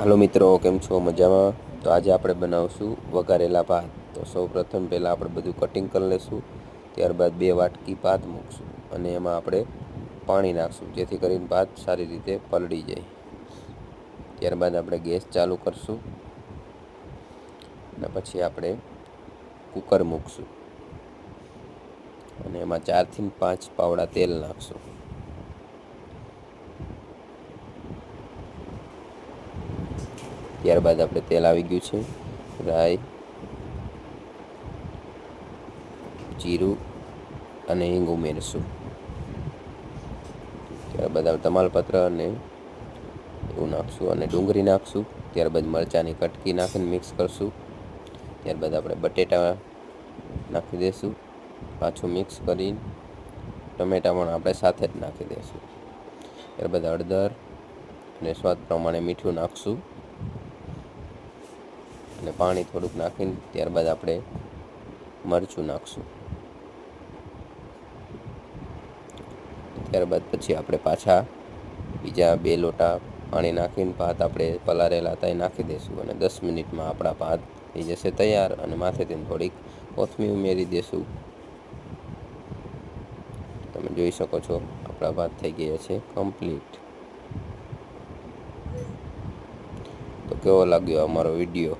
હાલો મિત્રો, કેમ છો? મજામાં? તો આજે આપણે બનાવશું વઘારેલા ભાત. તો સૌ પ્રથમ પહેલાં આપણે બધું કટિંગ કરી લઈશું ત્યારબાદ બે વાટકી ભાત મૂકશું અને એમાં આપણે પાણી નાખશું, જેથી કરીને ભાત સારી રીતે પલળી જાય. ત્યારબાદ આપણે ગેસ ચાલુ કરશું અને પછી આપણે કુકર મૂકશું અને એમાં ચારથી પાંચ પાવડા તેલ નાખશું. ત્યારબાદ આપણે તેલ આવી ગયું છે. રાઈ, જીરું અને હિંગ ઉમેરીશું. ત્યારબાદ આપણે તમાલપત્ર અને એવું નાખશું અને ડુંગળી નાખશું. ત્યારબાદ મરચાંની કટકી નાખીને મિક્સ કરશું. ત્યારબાદ આપણે બટેટા નાખી દઈશું પાછું મિક્સ કરી ટમેટા પણ આપણે સાથે જ નાખી દઈશું ત્યારબાદ હળદર અને સ્વાદ પ્રમાણે મીઠું નાખશું. અને પાણી થોડુંક નાખીને ત્યારબાદ આપણે મરચું નાખશું. ત્યારબાદ પછી આપણે પાછા બીજા બે લોટા પાણી નાખીને ભાત આપણે પલારેલા હતા એ નાખી દઈશું અને દસ મિનિટમાં આપણા ભાત થઈ જશે તૈયાર અને માથેથી થોડીક કોથમીર ઉમેરી દઈશું તમે જોઈ શકો છો આપણા ભાત થઈ ગયા છે કમ્પ્લીટ. તો કેવો લાગ્યો અમારો વીડિયો?